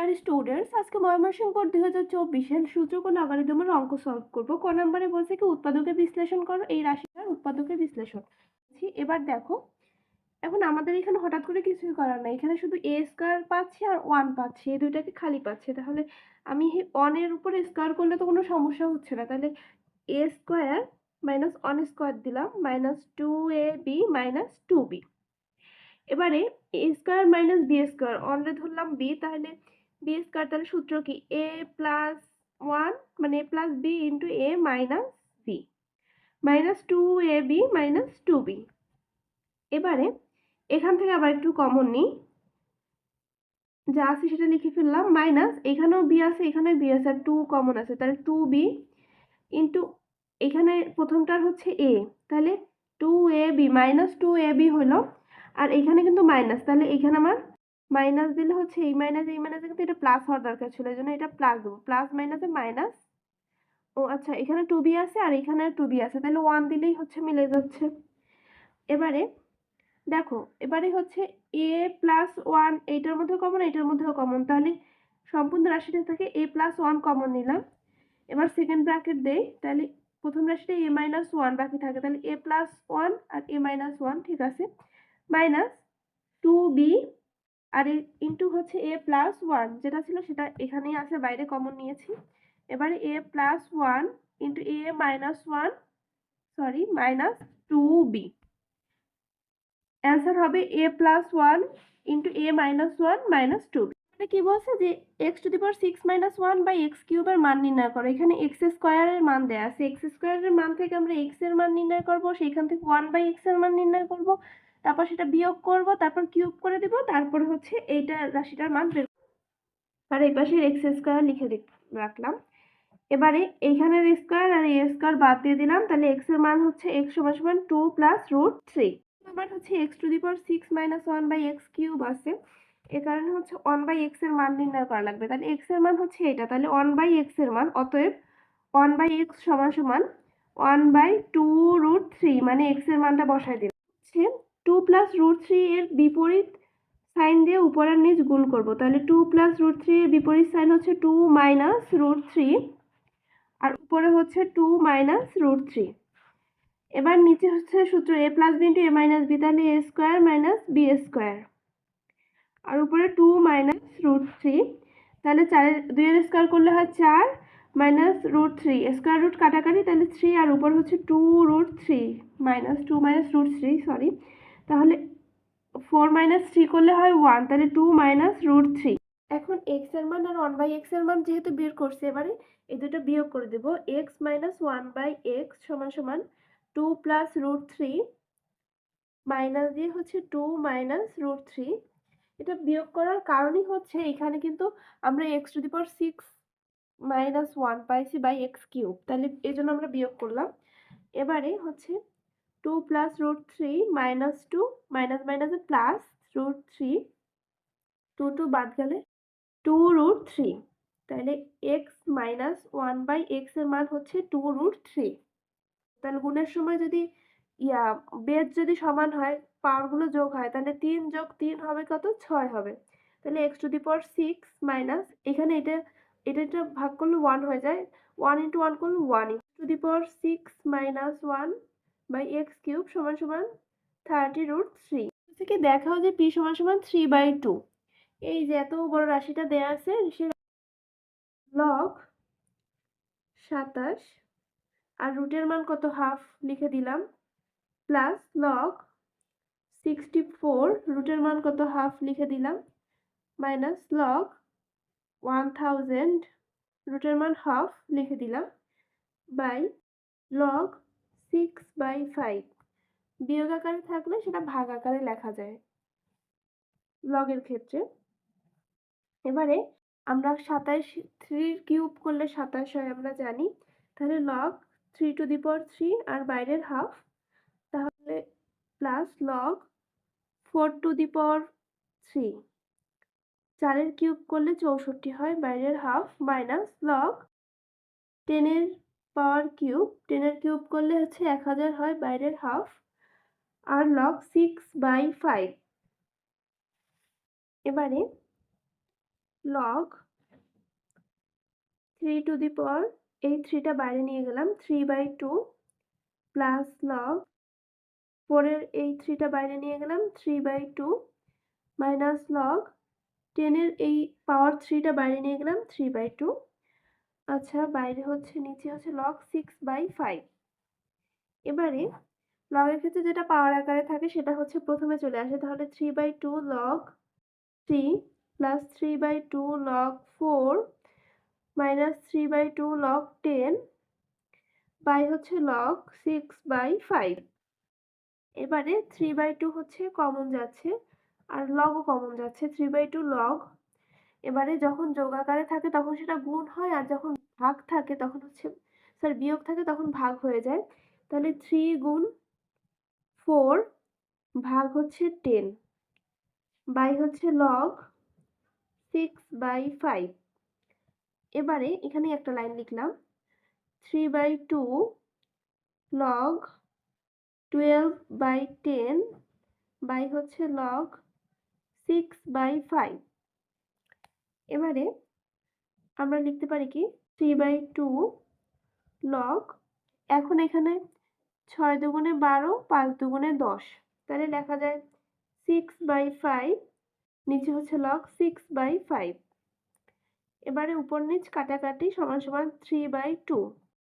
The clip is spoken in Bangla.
ডিয়ার স্টুডেন্টস আজকে ময়মনসিংহ বোর্ড দুই হাজার চব্বিশের সূচক ও লগারিদমের অঙ্ক সলভ করব। ক নম্বরে বলছে কি উৎপাদকের বিশ্লেষণ করো, এই রাশিটার উৎপাদকের বিশ্লেষণ। এবার দেখো, এখন আমাদের এখানে হঠাৎ করে কিছুই করার নাই। এখানে শুধু এ স্কোয়ার পাচ্ছি আর ওয়ান পাচ্ছি, এই দুইটাকে খালি পাচ্ছি। তাহলে আমি ওয়ানের উপরে স্কোয়ার করলে তো কোনো সমস্যা হচ্ছে না। তাহলে A square minus one square দিলাম minus two A B minus two B এবারে A square minus B square অনরে ধরলাম বি তাহলে বি স্কোয়ার তাহলে সূত্র কি? এ প্লাস ওয়ান মানে A plus B into A minus B minus two A B minus two B এবারে এখান থেকে আবার একটু কমন নিই। যা আছে সেটা লিখে ফেললাম। মাইনাস এখানেও বি আছে, এখানেও বি আছে, আর টু কমন আছে। তাহলে টু বি ইন্টু এখানে প্রথমটার হচ্ছে এ তাহলে two A B minus two A B হলো, আর এখানে কিন্তু মাইনাস তাহলে এখানে আমার মাইনাস দিলে হচ্ছে এই মাইনাস, এই মাইনাসে কিন্তু এটা প্লাস হওয়ার দরকার ছিল। এই জন্য এটা প্লাস দেবো। প্লাস মাইনাসে মাইনাস ও আচ্ছা এখানে টু বি আছে আর এখানে টু বি আছে। তাহলে ওয়ান দিলেই হচ্ছে মিলে যাচ্ছে। এবারে দেখো, এবারে হচ্ছে এ প্লাস ওয়ান এইটার মধ্যেও কমন এইটার মধ্যেও কমন তাহলে সম্পূর্ণ রাশিটা থেকে এ প্লাস ওয়ান কমন নিলাম। এবার সেকেন্ড ব্র্যাকেট দেই। তাহলে প্রথম রাশিটা এ মাইনাস ওয়ান বাকি থাকে। তাহলে এ প্লাস ওয়ান আর এ মাইনাস ওয়ান ঠিক আছে? মাইনাস টু বি আর ইন্টু হচ্ছে এ প্লাস ওয়ান যেটা ছিল সেটা এখানেই আছে, বাইরে কমন নিয়েছি। এবারে A plus one into A minus one sorry minus two B answer হবে A plus one into A minus one minus two মানে কি বলছে যে x to the power six minus one by x কিউবের মান নির্ণয় করো। এখানে এক্স স্কোয়ারের মান দেয়া আছে। এক্স স্কোয়ারের মান থেকে আমরা এক্সের মান নির্ণয় করব সেইখান থেকে ওয়ান বাই এক্সের মান নির্ণয় করব। তারপর সেটা বিয়োগ করব, তারপর কিউব করে দিব, তারপর হচ্ছে এইটা রাশিটার মান বের আর এই পাশে এক্স স্কোয়ার লিখে রাখলাম। এবারে এইখানের স্কোয়ার আর এ স্কোয়ার বাদ দিয়ে দিলাম। তাহলে এক্সের মান হচ্ছে এক্স সমান সমান টু প্লাস রুট থ্রি আমার হচ্ছে x to the power six minus one by x cube আছে। এ কারণে হচ্ছে ওয়ান বাই এক্সের মান নির্ণয় করা লাগবে। তাহলে এক্সের মান হচ্ছে এটা। তাহলে ওয়ান বাই এক্সের মান অতএব ওয়ান বাই এক্স সমান সমান one by two root three মানে এক্সের মানটা বসাই দিলাম। হচ্ছে টু প্লাস রুট থ্রি এর বিপরীত সাইন দিয়ে উপরের নিচ গুণ করব। তাহলে টু প্লাস রুট থ্রি এর বিপরীত সাইন হচ্ছে টু মাইনাস রুট থ্রি আর উপরে হচ্ছে টু মাইনাস রুট থ্রি এবার নিচে হচ্ছে সূত্র A plus B into A minus B তাহলে A square minus B square আর উপরে টু মাইনাস রুট থ্রি তাহলে চারের, দুইয়ের স্কোয়ার করলে হয় চার minus root three square root কাটাকাটি, তাহলে থ্রি আর উপর হচ্ছে two root three minus two minus root three sorry তাহলে ফোর মাইনাস থ্রি করলে হয় ওয়ান তাহলে টু মাইনাস রুট থ্রি এখন এক্সের মান আর ওয়ান বাই এক্সের মান যেহেতু বের করছে এবারে, এই দুটো বিয়োগ করে দেব। X minus one by x সমান সমান two plus root three minus দিয়ে হচ্ছে টু মাইনাস রুট থ্রি এটা বিয়োগ করার কারণই হচ্ছে এখানে কিন্তু আমরা x to the power six minus one পাইছি বাই এক্স কিউব তাহলে এই জন্য আমরা বিয়োগ করলাম। এবারে হচ্ছে two plus root three minus two minus মাইনাসে plus root three two two বাদ গেলে টু রুট থ্রি তাহলে এক্স মাইনাস ওয়ান বাই এক্সের মান হচ্ছে টু রুট থ্রি তাহলে গুণের সময় যদি, ইয়া বেদ যদি সমান হয় পাওয়ারগুলো যোগ হয়, তাহলে তিন যোগ তিন হবে কত? ছয় হবে। তাহলে x to the power six minus এখানে এটা এটা এটা ভাগ করলে ওয়ান হয়ে যায়। ওয়ান ইন্টু ওয়ান করলে one to the power six minus one by x cube সমান সমান থার্টি রুট থ্রি থেকে দেখাও যে পি সমান সমান থ্রি বাই টু এই যে এত বড় রাশিটা দেয়া আছে, সে লগ সাতাশ, আর রুটের মান কত? হাফ লিখে দিলাম প্লাস লগ সিক্সটি ফোর রুটের মান কত? হাফ লিখে দিলাম। মাইনাস লগ ওয়ান থাউজেন্ড রুটের মান হাফ লিখে দিলাম। By log six by five বিয়োগ আকারে থাকলে সেটা ভাগ আকারে লেখা যায় লগের ক্ষেত্রে। এবারে আমরা সাতাশ থ্রির কিউব করলে সাতাশ হয়, আমরা জানি। তাহলে log three to the power three আর বাইরের হাফ তাহলে plus log four to the power three. চারের কিউব করলে চৌষট্টি হয়, বাইরের হাফ মাইনাস লগ টেনের পাওয়ার কিউব। টেনের কিউব করলে হচ্ছে এক হাজার হয়, বাইরের হাফ আর লগ সিক্স বাই ফাইভ। এবারে log three to the power, এই থ্রিটা বাইরে নিয়ে গেলাম, three by two plus log ফোরের এই থ্রিটা বাইরে নিয়ে গেলাম three by two minus log টেনের এই পাওয়ার থ্রিটা বাইরে নিয়ে গেলাম থ্রি বাই টু আচ্ছা বাইরে হচ্ছে, নিচে হচ্ছে লগ সিক্স বাই ফাইভ এবারে লগের ক্ষেত্রে যেটা পাওয়ার আকারে থাকে সেটা হচ্ছে প্রথমে চলে আসে, তাহলে three by two log three plus three by two log four minus three by two log ten by হচ্ছে লগ সিক্স বাই ফাইভ এবারে থ্রি বাই টু হচ্ছে কমন যাচ্ছে, আর লগও কমন যাচ্ছে থ্রি বাই টু লগ এবারে যখন যোগ আকারে থাকে তখন সেটা গুণ হয়, আর যখন ভাগ থাকে তখন হচ্ছে স্যার বিয়োগ থাকে তখন ভাগ হয়ে যায়। তাহলে থ্রি গুণ ফোর ভাগ হচ্ছে টেন বাই হচ্ছে লগ সিক্স বাই ফাইভ এবারে এখানে একটা লাইন লিখলাম three by two log twelve by ten by হচ্ছে লগ সিক্স বাই ফাইভ এবারে আমরা লিখতে পারি কি? থ্রি বাই টু লগ এখন এখানে ছয় দুগুণে বারো, পাঁচ দুগুণে দশ। তাহলে লেখা যায় সিক্স বাই ফাইভ নিচে হচ্ছে লগ সিক্স বাই ফাইভ এবারে উপর নিচ কাটাকাটি সমান সমান থ্রি বাই টু